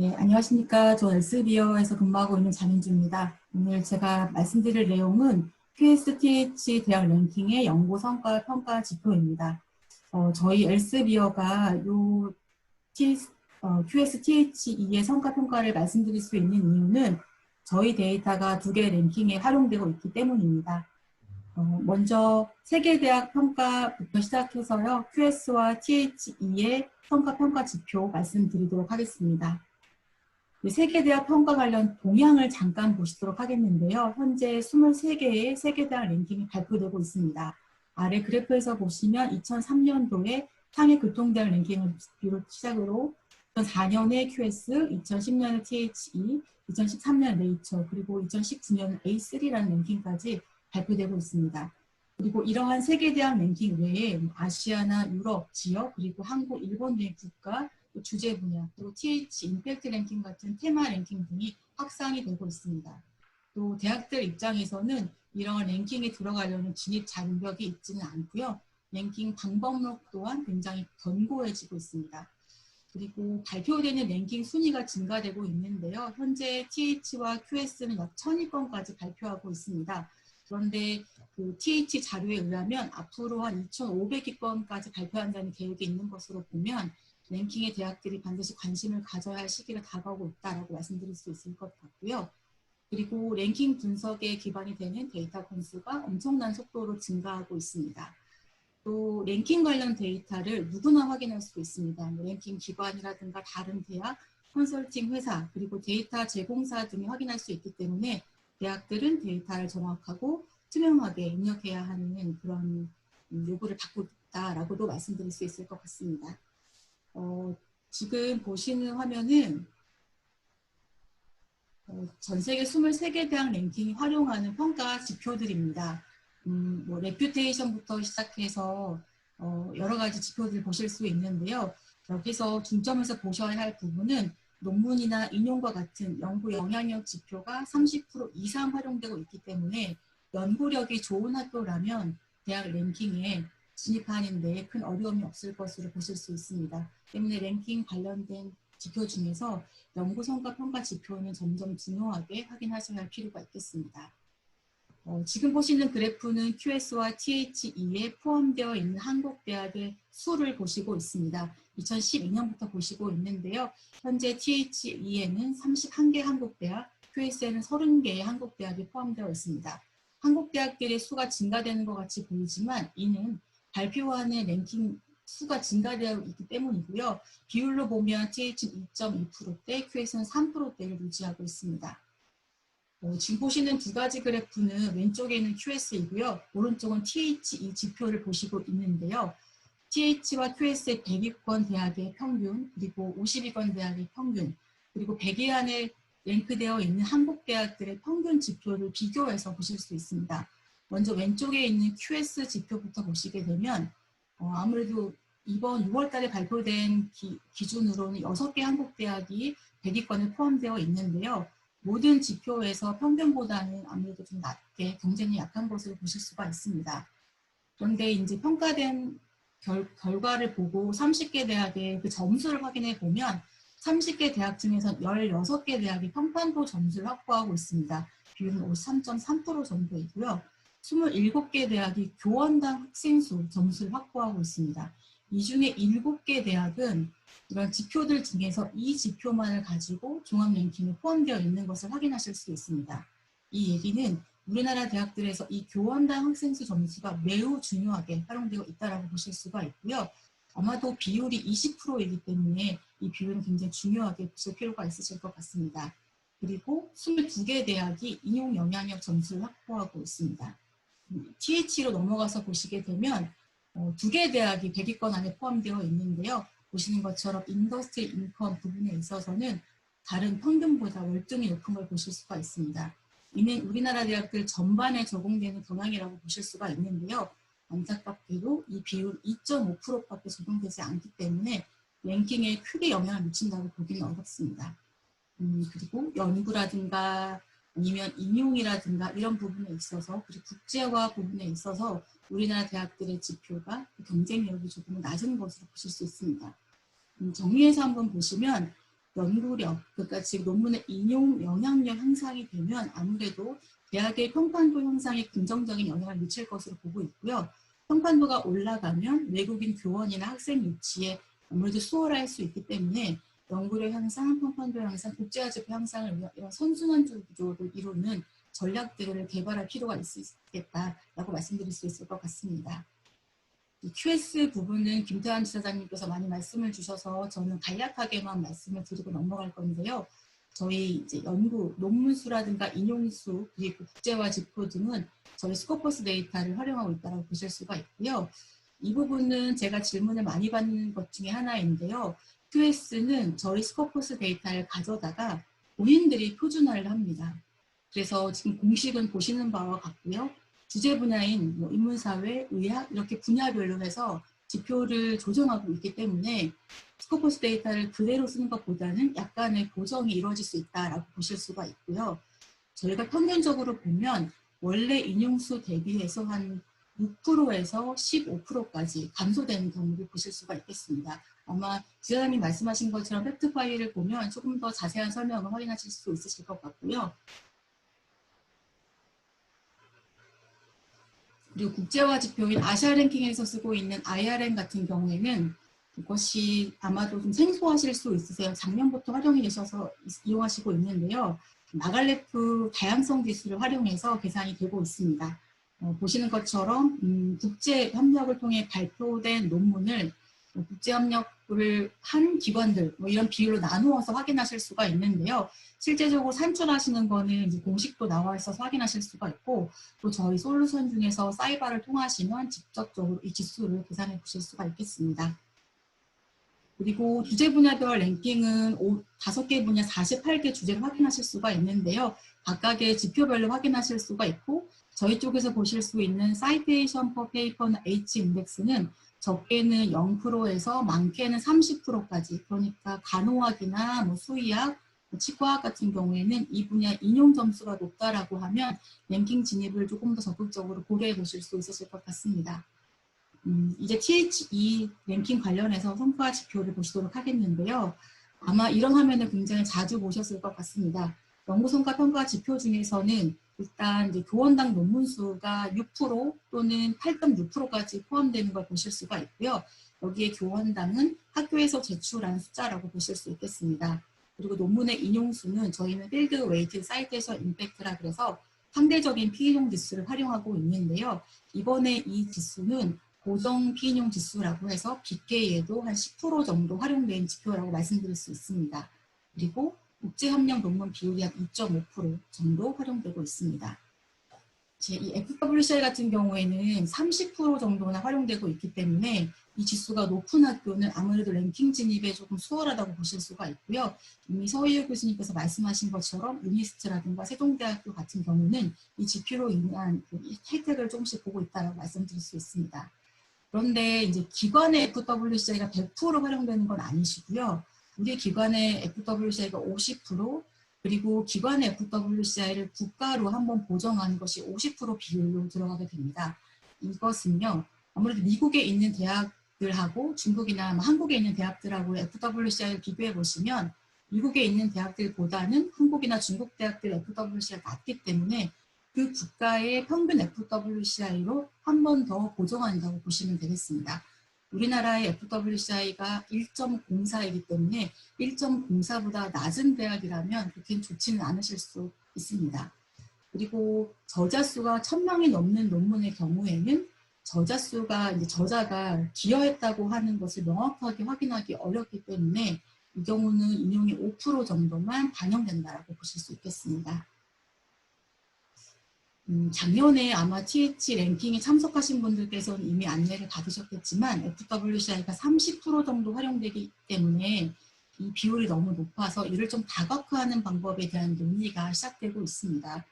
네, 안녕하십니까. 저 엘스비어에서 근무하고 있는 장윤주입니다. 오늘 제가 말씀드릴 내용은 QSTH 대학 랭킹의 연구 성과 평가 지표입니다. 어, 저희 엘스비어가 요 T, 어, QSTH2의 성과 평가를 말씀드릴 수 있는 이유는 저희 데이터가 두 개의 랭킹에 활용되고 있기 때문입니다. 어, 먼저 세계 대학 평가부터 시작해서요. QS와 TH2의 성과 평가 지표 말씀드리도록 하겠습니다. 세계대학 평가 관련 동향을 잠깐 보시도록 하겠는데요. 현재 23개의 세계대학 랭킹이 발표되고 있습니다. 아래 그래프에서 보시면 2003년도에 상해 교통대학 랭킹을 시작으로 2004년에 QS, 2010년에 THE, 2013년 네이처, 그리고 2019년 A3라는 랭킹까지 발표되고 있습니다. 그리고 이러한 세계대학 랭킹 외에 아시아나 유럽 지역, 그리고 한국, 일본 등 국가, 주제 분야, 그리고 TH 임팩트 랭킹 같은 테마 랭킹 등이 확산이 되고 있습니다. 또 대학들 입장에서는 이런 랭킹에 들어가려는 진입 장벽이 있지는 않고요. 랭킹 방법록 또한 굉장히 견고해지고 있습니다. 그리고 발표되는 랭킹 순위가 증가되고 있는데요. 현재 TH와 QS는 약 1000위권까지 발표하고 있습니다. 그런데 그 TH 자료에 의하면 앞으로 한 2,500위권까지 발표한다는 계획이 있는 것으로 보면 랭킹의 대학들이 반드시 관심을 가져야 할 시기가 다가오고 있다고 말씀드릴 수 있을 것 같고요. 그리고 랭킹 분석에 기반이 되는 데이터 건수가 엄청난 속도로 증가하고 있습니다. 또 랭킹 관련 데이터를 누구나 확인할 수 있습니다. 뭐 랭킹 기관이라든가 다른 대학, 컨설팅 회사, 그리고 데이터 제공사 등이 확인할 수 있기 때문에 대학들은 데이터를 정확하고 투명하게 입력해야 하는 그런 요구를 받고 있다라고도 말씀드릴 수 있을 것 같습니다. 어, 지금 보시는 화면은 어, 전 세계 23개 대학 랭킹이 활용하는 평가 지표들입니다. 음, 뭐 레퓨테이션부터 시작해서 어, 여러 가지 지표들 보실 수 있는데요. 여기서 중점에서 보셔야 할 부분은 논문이나 인용과 같은 연구 영향력 지표가 30% 이상 활용되고 있기 때문에 연구력이 좋은 학교라면 대학 랭킹에 진입하는 데 큰 어려움이 없을 것으로 보실 수 있습니다. 때문에 랭킹 관련된 지표 중에서 연구 성과 평가 지표는 점점 중요하게 확인하셔야 할 필요가 있겠습니다. 어, 지금 보시는 그래프는 QS와 THE에 포함되어 있는 한국 대학의 수를 보시고 있습니다. 2012년부터 보시고 있는데요. 현재 THE에는 31개 한국대학, QS에는 30개의 한국대학이 포함되어 있습니다. 한국대학들의 수가 증가되는 것 같이 보이지만 이는 발표하는 랭킹 수가 증가되어 있기 때문이고요. 비율로 보면 TH는 2.2%대, QS는 3%대를 유지하고 있습니다. 어, 지금 보시는 두 가지 그래프는 왼쪽에는 QS이고요. 오른쪽은 THE 지표를 보시고 있는데요. TH와 QS의 100위권 대학의 평균, 그리고 50위권 대학의 평균, 그리고 100위 안에 랭크되어 있는 한국 대학들의 평균 지표를 비교해서 보실 수 있습니다. 먼저 왼쪽에 있는 QS 지표부터 보시게 되면 어, 아무래도 이번 6월 달에 발표된 기, 준으로는 6개 한국 대학이 100위권에 포함되어 있는데요. 모든 지표에서 평균보다는 아무래도 좀 낮게 경쟁이 약한 것을 보실 수가 있습니다. 그런데 이제 평가된 결, 결과를 보고 30개 대학의 그 점수를 확인해 보면 30개 대학 중에서 16개 대학이 평판도 점수를 확보하고 있습니다. 비율은 53.3% 정도이고요. 27개 대학이 교원당 학생수 점수를 확보하고 있습니다. 이 중에 7개 대학은 이런 지표들 중에서 이 지표만을 가지고 종합 랭킹에 포함되어 있는 것을 확인하실 수 있습니다. 이 얘기는 우리나라 대학들에서 이 교원당 학생수 점수가 매우 중요하게 활용되고 있다고 보실 수가 있고요. 아마도 비율이 20%이기 때문에 이 비율은 굉장히 중요하게 보실 필요가 있으실 것 같습니다. 그리고 22개 대학이 인용 영향력 점수를 확보하고 있습니다. TH로 넘어가서 보시게 되면 어, 두개 대학이 100위권 안에 포함되어 있는데요. 보시는 것처럼 인더스트리 인컴 부분에 있어서는 다른 평균보다 월등히 높은 걸 보실 수가 있습니다. 이는 우리나라 대학들 전반에 적용되는 동향이라고 보실 수가 있는데요. 안타깝게도 이 비율 2.5%밖에 적용되지 않기 때문에 랭킹에 크게 영향을 미친다고 보기는 어렵습니다. 음, 그리고 연구라든가 아니면 인용이라든가 이런 부분에 있어서 그리고 국제화 부분에 있어서 우리나라 대학들의 지표가 경쟁력이 조금 낮은 것으로 보실 수 있습니다. 음, 정리해서 한번 보시면 연구력, 그러니까 지금 논문의 인용 영향력 향상이 되면 아무래도 대학의 평판도 향상에 긍정적인 영향을 미칠 것으로 보고 있고요. 평판도가 올라가면 외국인 교원이나 학생 유치에 아무래도 수월할 수 있기 때문에 연구력 향상, 평판도 향상, 국제화 지표 향상을 위한 이런 선순환 구조를 이루는 전략들을 개발할 필요가 있겠다라고 말씀드릴 수 있을 것 같습니다. QS 부분은 김태환 지사장님께서 많이 말씀을 주셔서 저는 간략하게만 말씀을 드리고 넘어갈 건데요. 저희 이제 연구, 논문 수라든가 인용 수, 그리고 국제화 지표 등은 저희 스코퍼스 데이터를 활용하고 있다고 보실 수가 있고요. 이 부분은 제가 질문을 많이 받는 것 중에 하나인데요. QS는 저희 스코퍼스 데이터를 가져다가 본인들이 표준화를 합니다. 그래서 지금 공식은 보시는 바와 같고요. 주제 분야인 뭐 인문사회, 의학 이렇게 분야별로 해서 지표를 조정하고 있기 때문에 스코퍼스 데이터를 그대로 쓰는 것보다는 약간의 보정이 이루어질 수 있다라고 보실 수가 있고요. 저희가 평균적으로 보면 원래 인용수 대비해서 한 6%에서 15%까지 감소되는 경우를 보실 수가 있겠습니다. 아마 지사장님 말씀하신 것처럼 팩트 파일을 보면 조금 더 자세한 설명을 확인하실 수 있으실 것 같고요. 그리고 국제화 지표인 아시아 랭킹에서 쓰고 있는 IRM 같은 경우에는 이것이 아마도 좀 생소하실 수 있으세요. 작년부터 활용이 되셔서 이용하시고 있는데요. 마갈레프 다양성 지수를 활용해서 계산이 되고 있습니다. 어, 보시는 것처럼 음, 국제 협력을 통해 발표된 논문을 뭐 국제 협력을 한 기관들 뭐 이런 비율로 나누어서 확인하실 수가 있는데요. 실제적으로 산출하시는 거는 공식도 나와 있어서 확인하실 수가 있고 또 저희 솔루션 중에서 사이버를 통하시면 직접적으로 이 지수를 계산해 보실 수가 있겠습니다. 그리고 주제 분야별 랭킹은 5개 분야 48개 주제를 확인하실 수가 있는데요. 각각의 지표별로 확인하실 수가 있고 저희 쪽에서 보실 수 있는 사이테이션 퍼 페이퍼나 H 인덱스는 적게는 0%에서 많게는 30%까지 그러니까 간호학이나 뭐 수의학, 뭐 치과학 같은 경우에는 이 분야 인용 점수가 높다라고 하면 랭킹 진입을 조금 더 적극적으로 고려해 보실 수 있으실 것 같습니다. 음, 이제 THE 랭킹 관련해서 성과 지표를 보시도록 하겠는데요. 아마 이런 화면을 굉장히 자주 보셨을 것 같습니다. 연구성과 평가 지표 중에서는 일단 이제 교원당 논문 수가 6% 또는 8.6%까지 포함되는 걸 보실 수가 있고요. 여기에 교원당은 학교에서 제출한 숫자라고 보실 수 있겠습니다. 그리고 논문의 인용 수는 저희는 필드 웨이트 사이테이션 임팩트라 그래서 상대적인 피인용 지수를 활용하고 있는데요. 이번에 이 지수는 고정 피인용 지수라고 해서 빅게이에도 한 10% 정도 활용된 지표라고 말씀드릴 수 있습니다. 그리고 국제협력 논문 비율이 한2.5% 정도 활용되고 있습니다. 이 FWCI 같은 경우에는 30% 정도나 활용되고 있기 때문에 이 지수가 높은 학교는 아무래도 랭킹 진입에 조금 수월하다고 보실 수가 있고요. 이미 서희유 교수님께서 말씀하신 것처럼 유니스트라든가 세종대학교 같은 경우는 이 지표로 인한 그 혜택을 조금씩 보고 있다고 말씀드릴 수 있습니다. 그런데 이제 기관의 FWCI가 100% 활용되는 건 아니시고요. 우리 기관의 FWCI가 50% 그리고 기관의 FWCI를 국가로 한번 보정하는 것이 50% 비율로 들어가게 됩니다. 이것은요. 아무래도 미국에 있는 대학들하고 중국이나 뭐 한국에 있는 대학들하고 FWCI를 비교해 보시면 미국에 있는 대학들보다는 한국이나 중국 대학들 FWCI가 낮기 때문에 그 국가의 평균 FWCI로 한 번 더 보정한다고 보시면 되겠습니다. 우리나라의 FWCI가 1.04이기 때문에 1.04보다 낮은 대학이라면 그렇게 좋지는 않으실 수 있습니다. 그리고 저자 수가 1000명이 넘는 논문의 경우에는 저자 수가 이제 저자가 기여했다고 하는 것을 명확하게 확인하기 어렵기 때문에 이 경우는 인용이 5% 정도만 반영된다고 보실 수 있겠습니다. 음, 작년에 아마 TH 랭킹에 참석하신 분들께서는 이미 안내를 받으셨겠지만 FWCI가 30% 정도 활용되기 때문에 이 비율이 너무 높아서 이를 좀 다각화하는 방법에 대한 논의가 시작되고 있습니다.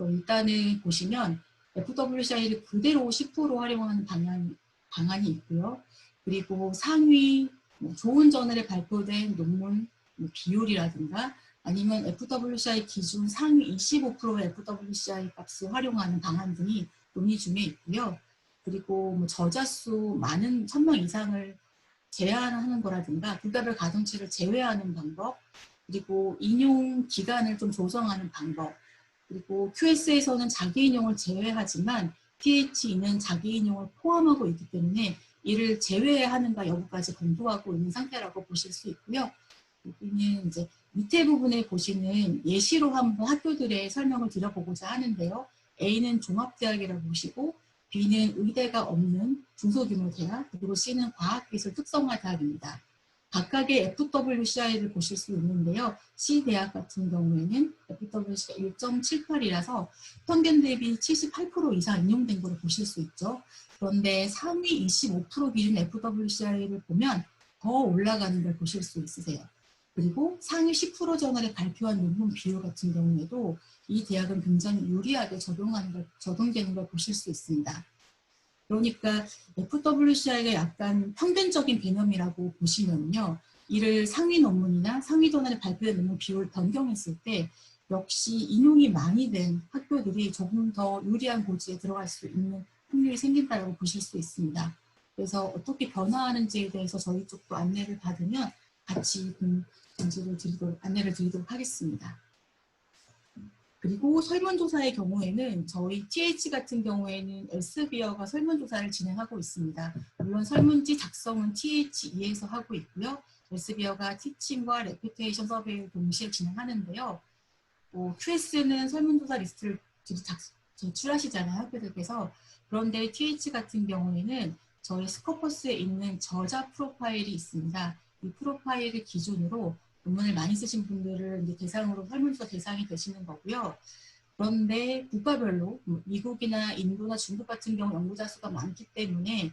일단은 보시면 FWCI를 그대로 10% 활용하는 방향, 방안이 있고요. 그리고 상위 뭐 좋은 저널에 발표된 논문 뭐 비율이라든가 아니면 FWCI 기준 상위 25%의 FWCI 값을 활용하는 방안 등이 논의 중에 있고요. 그리고 뭐 저자 수 많은 1000명 이상을 제한하는 거라든가 불가별 가동치를 제외하는 방법 그리고 인용 기간을 좀 조정하는 방법, 그리고 QS에서는 자기 인용을 제외하지만 THE는 자기 인용을 포함하고 있기 때문에 이를 제외하는가 여부까지 검토하고 있는 상태라고 보실 수 있고요. 여기는 이제 밑에 부분에 보시는 예시로 한번 학교들의 설명을 드려보고자 하는데요. A는 종합대학이라고 보시고 B는 의대가 없는 중소규모 대학, 그리고 C는 과학기술 특성화 대학입니다. 각각의 FWCI를 보실 수 있는데요. C 대학 같은 경우에는 FWC가 1.78이라서 평균 대비 78% 이상 인용된 것을 보실 수 있죠. 그런데 상위 25% 기준 FWCI를 보면 더 올라가는 걸 보실 수 있으세요. 그리고 상위 10% 저널에 발표한 논문 비율 같은 경우에도 이 대학은 굉장히 유리하게 적용하는 걸, 적용되는 걸 보실 수 있습니다. 그러니까 FWCI가 약간 평균적인 개념이라고 보시면요. 이를 상위 논문이나 상위 저널에 발표된 논문 비율을 변경했을 때 역시 인용이 많이 된 학교들이 조금 더 유리한 고지에 들어갈 수 있는 확률이 생긴다고 보실 수 있습니다. 그래서 어떻게 변화하는지에 대해서 저희 쪽도 안내를 받으면 같이 전지를 드리도록, 안내를 드리도록 하겠습니다. 그리고 설문조사의 경우에는 저희 TH 같은 경우에는 엘스비어가 설문조사를 진행하고 있습니다. 물론 설문지 작성은 TH2에서 하고 있고요. 엘스비어가 티칭과 레퓨테이션 서베이를 동시에 진행하는데요. 뭐 QS는 설문조사 리스트를 작, 제출하시잖아요. 학교들께서. 그런데 TH 같은 경우에는 저희 스코퍼스에 있는 저자 프로파일이 있습니다. 이 프로파일을 기준으로 논문을 많이 쓰신 분들을 이제 대상으로 설문조사 대상이 되시는 거고요. 그런데 국가별로 뭐 미국이나 인도나 중국 같은 경우 연구자 수가 많기 때문에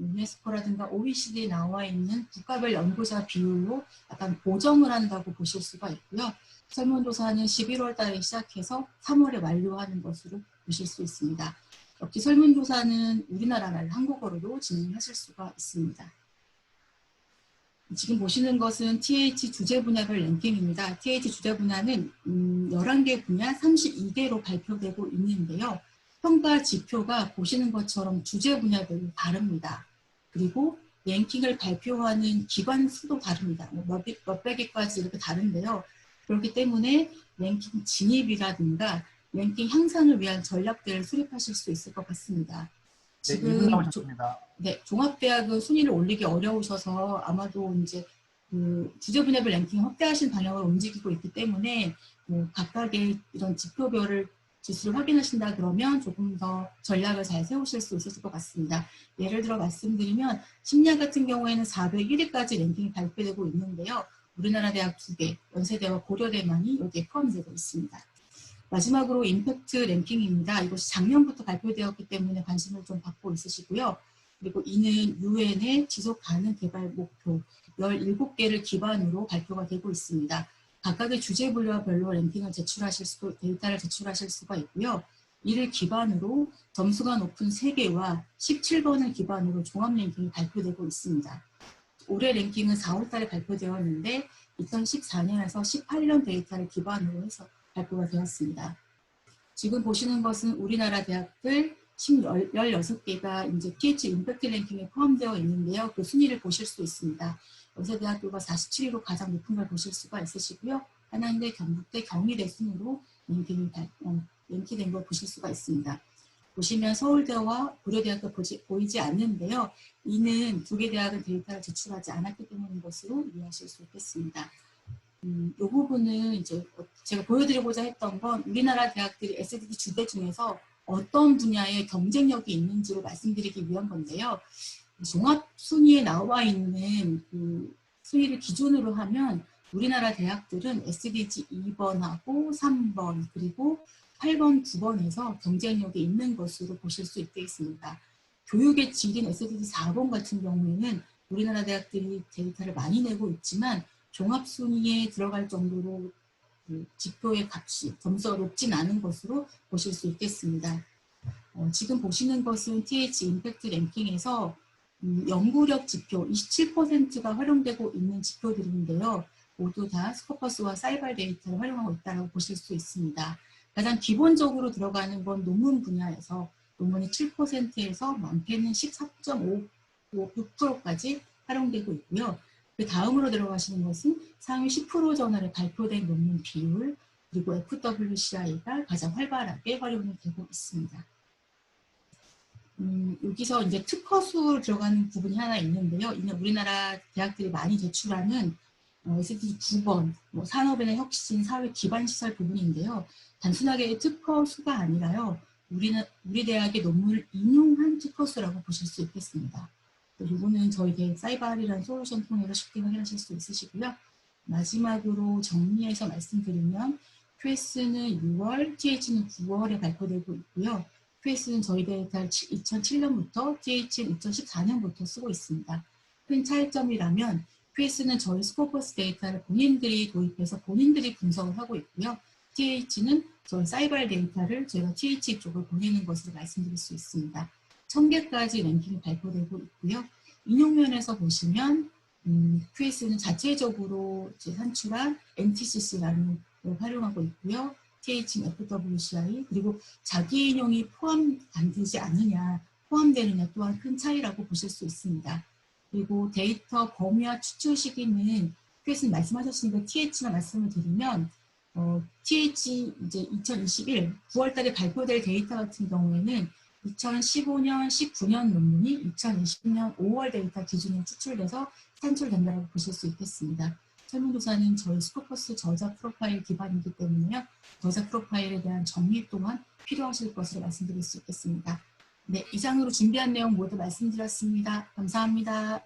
유네스코라든가 OECD에 나와 있는 국가별 연구자 비율로 약간 보정을 한다고 보실 수가 있고요. 설문조사는 11월 달에 시작해서 3월에 완료하는 것으로 보실 수 있습니다. 역시 설문조사는 우리나라 말 한국어로도 진행하실 수가 있습니다. 지금 보시는 것은 TH 주제 분야별 랭킹입니다. TH 주제 분야는 음, 11개 분야 32개로 발표되고 있는데요. 평가 지표가 보시는 것처럼 주제 분야별로 다릅니다. 그리고 랭킹을 발표하는 기관 수도 다릅니다. 뭐 몇백 개까지 이렇게 다른데요. 그렇기 때문에 랭킹 진입이라든가 랭킹 향상을 위한 전략들을 수립하실 수 있을 것 같습니다. 지금 네, 네, 종합대학은 순위를 올리기 어려우셔서 아마도 이제 그 주제 분야별 랭킹 확대하신 방향으로 움직이고 있기 때문에 뭐 각각의 이런 지표별을 지수를 확인하신다 그러면 조금 더 전략을 잘 세우실 수 있을 것 같습니다. 예를 들어 말씀드리면 심리학 같은 경우에는 401위까지 랭킹이 발표되고 있는데요. 우리나라 대학 2개, 연세대와 고려대만이 여기에 포함되고 있습니다. 마지막으로 임팩트 랭킹입니다. 이것이 작년부터 발표되었기 때문에 관심을 좀 받고 있으시고요. 그리고 이는 유엔의 지속 가능 개발 목표 17개를 기반으로 발표가 되고 있습니다. 각각의 주제 분야별로 랭킹을 제출하실 수, 데이터를 제출하실 수가 있고요. 이를 기반으로 점수가 높은 3개와 17번을 기반으로 종합 랭킹이 발표되고 있습니다. 올해 랭킹은 4월 달에 발표되었는데 2014년에서 18년 데이터를 기반으로 해서 발표가 되었습니다. 지금 보시는 것은 우리나라 대학들 16개가 이제 PH 임팩트 랭킹에 포함되어 있는데요. 그 순위를 보실 수 있습니다. 연세대학교가 47위로 가장 높은 걸 보실 수가 있으시고요. 하나인대, 경북대, 경희대 순으로 랭킹이 어, 랭킹된 걸 보실 수가 있습니다. 보시면 서울대와 고려대학도 보지, 보이지 않는데요. 이는 두 개 대학은 데이터를 제출하지 않았기 때문인 것으로 이해하실 수 있겠습니다. 음, 이 부분은 이제 제가 보여드리고자 했던 건 우리나라 대학들이 SDG 주대 중에서 어떤 분야에 경쟁력이 있는지를 말씀드리기 위한 건데요. 종합 순위에 나와 있는 그 순위를 기준으로 하면 우리나라 대학들은 SDG 2번하고 3번 그리고 8번, 9번에서 경쟁력이 있는 것으로 보실 수 있겠습니다. 교육의 질인 SDG 4번 같은 경우에는 우리나라 대학들이 데이터를 많이 내고 있지만 종합순위에 들어갈 정도로 그 지표의 값이 점수가 높진 않은 것으로 보실 수 있겠습니다. 어, 지금 보시는 것은 TH 임팩트 랭킹에서 음, 연구력 지표 27%가 활용되고 있는 지표들인데요. 모두 다 스코퍼스와 사이발 데이터를 활용하고 있다고 보실 수 있습니다. 가장 기본적으로 들어가는 건 논문 분야에서 논문이 7%에서 많게는 14.56%까지 활용되고 있고요. 그 다음으로 들어가시는 것은 상위 10% 저널에 발표된 논문 비율 그리고 FWCI가 가장 활발하게 활용이 되고 있습니다. 음, 여기서 이제 특허수 들어가는 부분이 하나 있는데요. 이는 우리나라 대학들이 많이 제출하는 어, SDG 9번, 뭐 산업인의 혁신, 사회 기반 시설 부분인데요. 단순하게 특허수가 아니라요. 우리는 우리 대학의 논문을 인용한 특허수라고 보실 수 있겠습니다. 이거는 저희 대 사이버이라는 솔루션 통해서 쉽게 확인하실 수 있으시고요. 마지막으로 정리해서 말씀드리면 QS는 6월, TH는 9월에 발표되고 있고요. QS는 저희 데이터를 2007년부터, TH는 2014년부터 쓰고 있습니다. 큰 차이점이라면 QS는 저희 스코퍼스 데이터를 본인들이 도입해서 본인들이 분석을 하고 있고요. TH는 저희 사이버 데이터를 저희가 TH 쪽을 보내는 것으로 말씀드릴 수 있습니다. 1000개까지 랭킹이 발표되고 있고요. 인용면에서 보시면 음, QS는 자체적으로 산출한 NTCC라는 걸 활용하고 있고요. TH는 FWCI 그리고 자기 인용이 포함 안 되지 않느냐 포함되느냐 또한 큰 차이라고 보실 수 있습니다. 그리고 데이터 범위와 추출 시기는 QS는 말씀하셨으니까 TH만 말씀을 드리면 어, TH 이제 2021 9월 달에 발표될 데이터 같은 경우에는 2015년, 19년 논문이 2020년 5월 데이터 기준으로 추출돼서 산출된다고 보실 수 있겠습니다. 설문조사는 저희 스코퍼스 저자 프로파일 기반이기 때문에요. 저자 프로파일에 대한 정리 또한 필요하실 것으로 말씀드릴 수 있겠습니다. 네, 이상으로 준비한 내용 모두 말씀드렸습니다. 감사합니다.